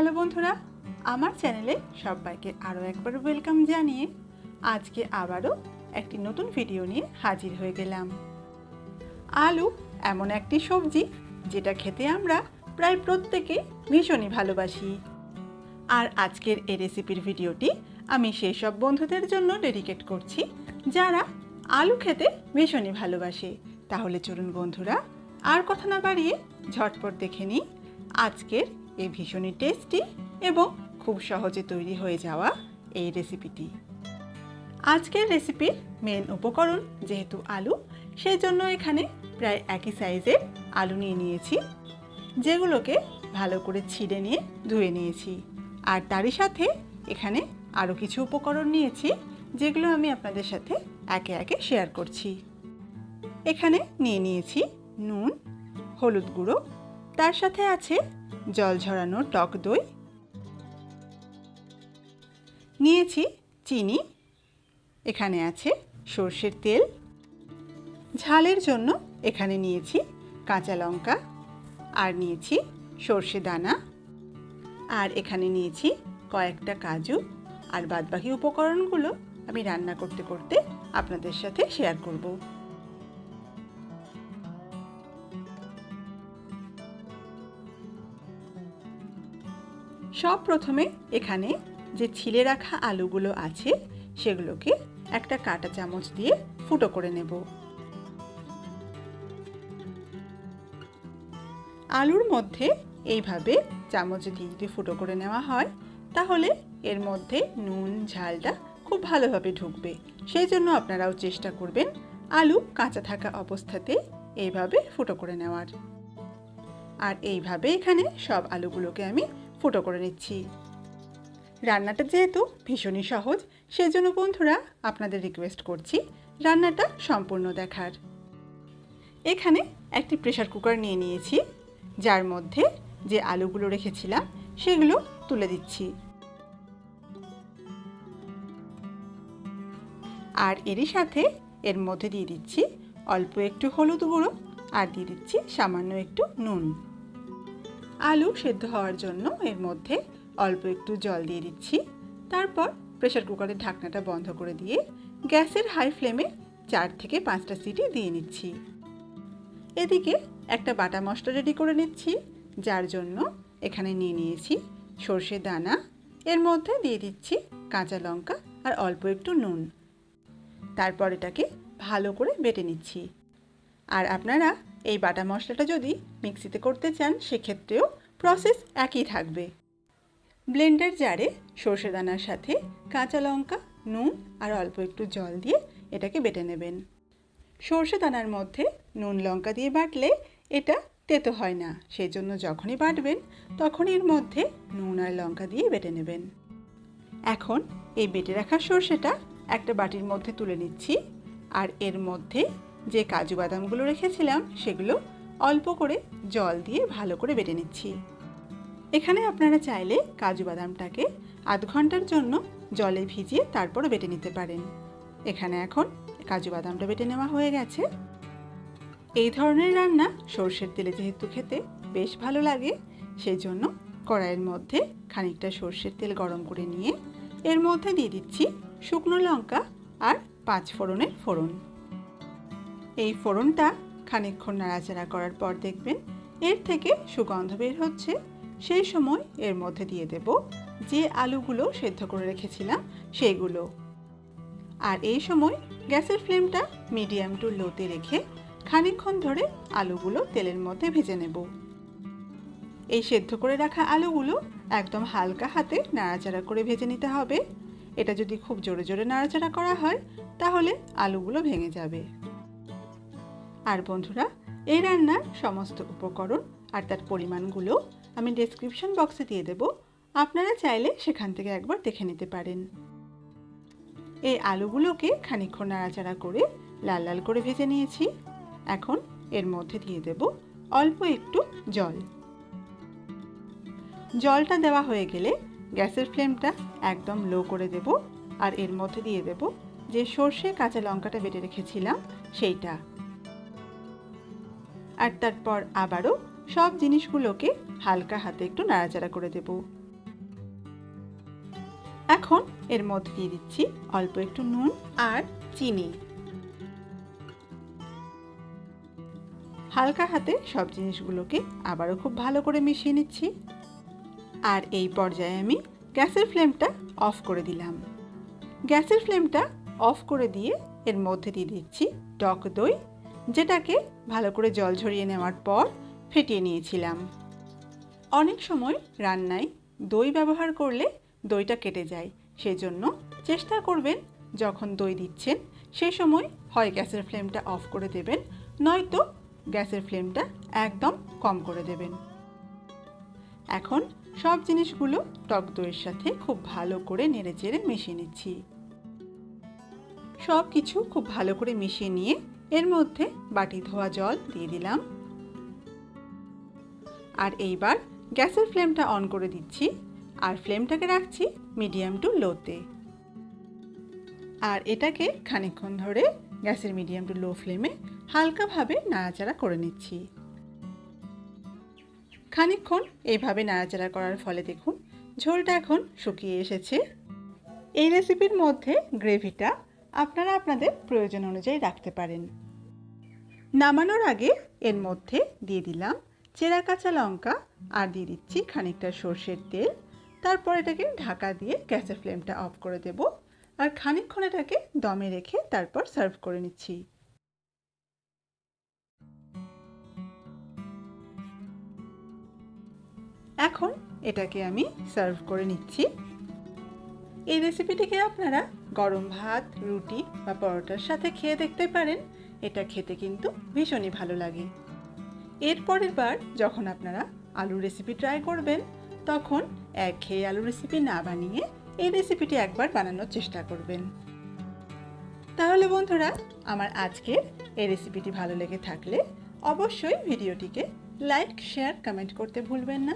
Hello বন্ধুরা, আমার চ্যানেলে সবাইকে আরও একবার ওয়েলকাম জানিয়ে আজকে আবারও একটি নতুন ভিডিও নিয়ে হাজির হয়ে গেলাম। আলু এমন একটি সবজি যেটা খেতে আমরা প্রায় প্রত্যেকে ভীষণই ভালোবাসি। আর আজকের এই রেসিপির ভিডিওটি আমি সেই সব বন্ধুদের জন্য ডেডিকেট করছি যারা আলু খেতে ভীষণই ভালোবাসে। তাহলে চলুন বন্ধুরা, আর কথা না বাড়িয়ে ঝটপট দেখে নিই আজকের এই ভীষণই টেস্টি এবং খুব সহজে তৈরি হয়ে যাওয়া এই রেসিপিটি আজকের রেসিপির মেন উপকরণ যেহেতু আলু সেই জন্য এখানে প্রায় একই সাইজের আলু নিয়ে নিয়েছি, যেগুলোকে ভালো করে ছিঁড়ে নিয়ে ধুয়ে নিয়েছি। আর তারই সাথে এখানে আরও কিছু উপকরণ নিয়েছি, যেগুলো আমি আপনাদের সাথে একে একে শেয়ার করছি। এখানে নিয়ে নিয়েছি নুন, হলুদ গুঁড়ো, তার সাথে আছে জল ঝরানো টক দই। নিয়েছি চিনি। এখানে আছে সর্ষের তেল। ঝালের জন্য এখানে নিয়েছি কাঁচা লঙ্কা। আর নিয়েছি সর্ষে দানা। আর এখানে নিয়েছি কয়েকটা কাজু। আর বাদবাকি উপকরণগুলো আমি রান্না করতে করতে আপনাদের সাথে শেয়ার করব। সব প্রথমে এখানে যে ছিলে রাখা আলুগুলো আছে, সেগুলোকে একটা কাটা চামচ দিয়ে ফুটো করে নেব। আলুর মধ্যে এইভাবে চামচ দিয়ে যদি ফুটো করে নেওয়া হয়, তাহলে এর মধ্যে নুন, ঝালটা খুব ভালোভাবে ঢুকবে। সেই জন্য আপনারাও চেষ্টা করবেন আলু কাঁচা থাকা অবস্থাতে এইভাবে ফুটো করে নেওয়ার। আর এইভাবে এখানে সব আলুগুলোকে আমি ফুটো করে নিচ্ছি। রান্নাটা যেহেতু ভীষণই সহজ, সেজন্য বন্ধুরা আপনাদের রিকোয়েস্ট করছি রান্নাটা সম্পূর্ণ দেখার। এখানে একটি প্রেশার কুকার নিয়ে নিয়েছি, যার মধ্যে যে আলুগুলো রেখেছিলাম সেগুলো তুলে দিচ্ছি। আর এরই সাথে এর মধ্যে দিয়ে দিচ্ছি অল্প একটু হলুদ গুঁড়ো আর দিয়ে দিচ্ছি সামান্য একটু নুন। আলু সেদ্ধ হওয়ার জন্য এর মধ্যে অল্প একটু জল দিয়ে দিচ্ছি। তারপর প্রেশার কুকারের ঢাকনাটা বন্ধ করে দিয়ে গ্যাসের হাই ফ্লেমে চার থেকে পাঁচটা সিটি দিয়ে নিচ্ছি। এদিকে একটা বাটা মশলা রেডি করে নিচ্ছি, যার জন্য এখানে নিয়ে নিয়েছি সর্ষে দানা। এর মধ্যে দিয়ে দিচ্ছি কাঁচা লঙ্কা আর অল্প একটু নুন। তারপর এটাকে ভালো করে বেটে নিচ্ছি। আর আপনারা এই বাটা মশলাটা যদি মিক্সিতে করতে চান, সেক্ষেত্রেও প্রসেস একই থাকবে। ব্লেন্ডার জারে সর্ষে দানার সাথে কাঁচা লঙ্কা, নুন আর অল্প একটু জল দিয়ে এটাকে বেটে নেবেন। সর্ষে দানার মধ্যে নুন, লঙ্কা দিয়ে বাটলে এটা তেতো হয় না সেই জন্য যখনই বাটবেন তখন এর মধ্যে নুন আর লঙ্কা দিয়ে বেটে নেবেন। এখন এই বেটে রাখা সর্ষেটা একটা বাটির মধ্যে তুলে নিচ্ছি, আর এর মধ্যে যে কাজু বাদামগুলো রেখেছিলাম সেগুলো অল্প করে জল দিয়ে ভালো করে বেটে নিচ্ছি। এখানে আপনারা চাইলে কাজু বাদামটাকে আধ ঘণ্টার জন্য জলে ভিজিয়ে তারপর বেটে নিতে পারেন। এখানে এখন কাজু বাদামটা বেটে নেওয়া হয়ে গেছে। এই ধরনের রান্না সর্ষের তেলে যেহেতু খেতে বেশ ভালো লাগে সেই জন্য কড়াইয়ের মধ্যে খানিকটা সর্ষের তেল গরম করে নিয়ে এর মধ্যে দিয়ে দিচ্ছি শুকনো লঙ্কা আর পাঁচ ফোড়নের ফোড়ন। এই ফোড়নটা খানিকক্ষণ নাড়াচাড়া করার পর দেখবেন এর থেকে সুগন্ধ বের হচ্ছে। সেই সময় এর মধ্যে দিয়ে দেব যে আলুগুলো সেদ্ধ করে রেখেছিলাম সেইগুলো আর এই সময় গ্যাসের ফ্লেমটা মিডিয়াম টু লোতে রেখে খানিকক্ষণ ধরে আলুগুলো তেলের মধ্যে ভেজে নেব। এই সেদ্ধ করে রাখা আলুগুলো একদম হালকা হাতে নাড়াচাড়া করে ভেজে নিতে হবে। এটা যদি খুব জোরে জোরে নাড়াচাড়া করা হয়, তাহলে আলুগুলো ভেঙে যাবে। আর বন্ধুরা এই রান্নার সমস্ত উপকরণ আর তার পরিমাণগুলো আমি ডেসক্রিপশন বক্সে দিয়ে দেব। আপনারা চাইলে সেখান থেকে একবার দেখে নিতে পারেন। এই আলুগুলোকে খানিকক্ষণ নাড়াচাড়া করে লাল লাল করে ভেজে নিয়েছি। এখন এর মধ্যে দিয়ে দেব অল্প একটু জল। জলটা দেওয়া হয়ে গেলে গ্যাসের ফ্লেমটা একদম লো করে দেব। আর এর মধ্যে দিয়ে দেব যে সর্ষে কাঁচা লঙ্কাটা বেটে রেখেছিলাম, সেইটা। আর তারপর আবারও সব জিনিসগুলোকে হালকা হাতে একটু নাড়াচাড়া করে দেব। এখন এর মধ্যে দিয়ে দিচ্ছি অল্প একটু নুন আর চিনি। হালকা হাতে সব জিনিসগুলোকে আবারও খুব ভালো করে মিশিয়ে নিচ্ছি। আর এই পর্যায়ে আমি গ্যাসের ফ্লেমটা অফ করে দিলাম। গ্যাসের ফ্লেমটা অফ করে দিয়ে এর মধ্যে দিয়ে দিচ্ছি টক দই যেটাকে ভালো করে জল ঝরিয়ে নেওয়ার পর ফেটিয়ে নিয়েছিলাম। অনেক সময় রান্নায় দই ব্যবহার করলে দইটা কেটে যায়, সেজন্য চেষ্টা করবেন যখন দই দিচ্ছেন সেই সময় হয় গ্যাসের ফ্লেমটা অফ করে দেবেন, নয়তো গ্যাসের ফ্লেমটা একদম কম করে দেবেন। এখন সব জিনিসগুলো টক দইয়ের সাথে খুব ভালো করে নেড়ে চেড়ে মিশিয়ে নিচ্ছি। সব কিছু খুব ভালো করে মিশিয়ে নিয়ে এর মধ্যে বাটি ধোয়া জল দিয়ে দিলাম। আর এইবার গ্যাসের ফ্লেমটা অন করে দিচ্ছি। আর ফ্লেমটাকে রাখছি মিডিয়াম টু লোতে আর এটাকে খানিকক্ষণ ধরে গ্যাসের মিডিয়াম টু লো ফ্লেমে হালকাভাবে নাড়াচাড়া করে নিচ্ছি। খানিকক্ষণ এইভাবে নাড়াচাড়া করার ফলে দেখুন ঝোলটা এখন শুকিয়ে এসেছে। এই রেসিপির মধ্যে গ্রেভিটা আপনারা আপনাদের প্রয়োজন অনুযায়ী রাখতে পারেন। নামানোর আগে এর মধ্যে দিয়ে দিলাম চেরা কাঁচা লঙ্কা আর দিয়ে দিচ্ছি খানিকটা সর্ষের তেল। তারপর এটাকে ঢাকা দিয়ে গ্যাসের ফ্লেমটা অফ করে দেব আর খানিকক্ষণ এটাকে দমে রেখে তারপর সার্ভ করে নিচ্ছি। এখন এটাকে আমি সার্ভ করে নিচ্ছি। এই রেসিপিটিকে আপনারা গরম ভাত, রুটি বা পরোটার সাথে খেয়ে দেখতে পারেন। এটা খেতে কিন্তু ভীষণই ভালো লাগে। এরপরের বার যখন আপনারা আলুর রেসিপি ট্রাই করবেন, তখন এক খেয়ে আলু রেসিপি না বানিয়ে এই রেসিপিটি একবার বানানোর চেষ্টা করবেন। তাহলে বন্ধুরা, আমার আজকের এই রেসিপিটি ভালো লেগে থাকলে অবশ্যই ভিডিওটিকে লাইক শেয়ার কমেন্ট করতে ভুলবেন না।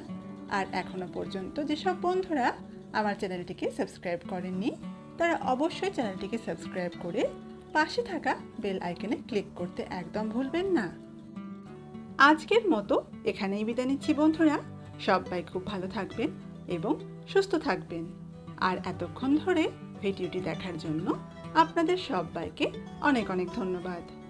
আর এখনও পর্যন্ত যেসব বন্ধুরা আমার চ্যানেলটিকে সাবস্ক্রাইব করেননি, তারা অবশ্যই চ্যানেলটিকে সাবস্ক্রাইব করে পাশে থাকা বেল আইকনে ক্লিক করতে একদম ভুলবেন না। আজকের মতো এখানেই বিদায় নিচ্ছি বন্ধুরা। সবাই খুব ভালো থাকবেন এবং সুস্থ থাকবেন। আর এতক্ষণ ধরে ভিডিওটি দেখার জন্য আপনাদের সবাইকে অনেক অনেক ধন্যবাদ।